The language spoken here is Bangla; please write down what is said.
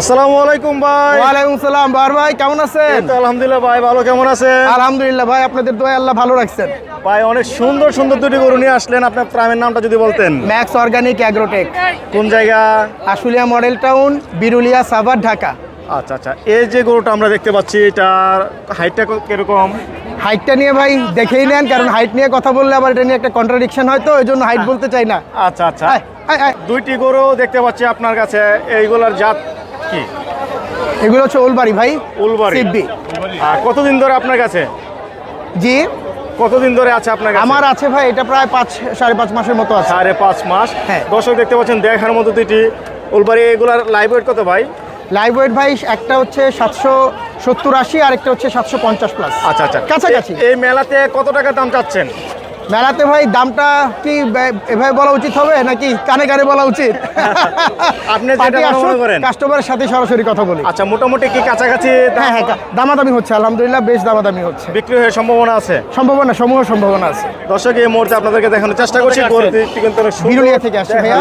আসসালামু আলাইকুম ভাই। ওয়ালাইকুম সালাম বার ভাই কেমন আছেন? আলহামদুলিল্লাহ ভাই ভালো কেমন আছেন? আলহামদুলিল্লাহ ভাই আপনাদের দোয়া আল্লাহ ভালো রাখছেন। ভাই অনেক সুন্দর সুন্দর দুটি গরু নিয়ে আসলেন। আপনার নামটা যদি বলতেন। ম্যাক্স অর্গানিক অ্যাগ্রোটেক কোন জায়গা? Ashulia model town Birulia Savar Dhaka. আচ্ছা আচ্ছা এই যে গরুটা আমরা দেখতে পাচ্ছি এটার হাইটটা কীরকম? হাইটটা নিয়ে ভাই দেখেই নেন কারণ হাইট নিয়ে কথা বললে আবার এটা নিয়ে একটা কন্ট্রাডিকশন হয় তো ওই জন্য হাইট বলতে চাই না। আচ্ছা আচ্ছা। দুইটি গরু দেখতে পাচ্ছি আপনার কাছে এইগুলার জাত কি? এগুলো হচ্ছে ওলবাড়ি ভাই উলবাড়ি সিব্বি আর কতদিন ধরে আপনার কাছে? জি। কতদিন ধরে আছে আপনার কাছে? আমার আছে ভাই এটা প্রায় পাঁচ সাড়ে পাঁচ মাসের মতো আছে। সাড়ে পাঁচ মাস। হ্যাঁ। দর্শক দেখতে পাচ্ছেন দেখার মতো দুইটি উলবাড়ি এগুলার লাইভ ওয়েট কত ভাই? লাইভ ওয়েট ভাই একটা হচ্ছে সাতশো সত্তর আশি আর একটা হচ্ছে সাতশো পঞ্চাশ প্লাস আচ্ছা আচ্ছা। কাছাকাছি। এই মেলাতে কত টাকা দাম চাচ্ছেন? মেলাতে ভাই দামটা কি এভাবে বলা উচিত হবে নাকি কানে কানে বলা উচিত? আপনি যেটা মনে করেন। কাস্টমারের সাথে সরাসরি কথা বলি। আচ্ছা মোটামুটি কি কাছাকাছি হ্যাঁ হ্যাঁ দামাদামি হচ্ছে আলহামদুলিল্লাহ বেশ দামাদামি হচ্ছে। বিক্রি হয়ে সম্ভাবনা আছে? সম্ভাবনা সমূহ সম্ভাবনা আছে। দর্শক এই মুহূর্তে আপনাদেরকে দেখানোর চেষ্টা করছি কিন্তু থেকে আসছে ভাইয়া।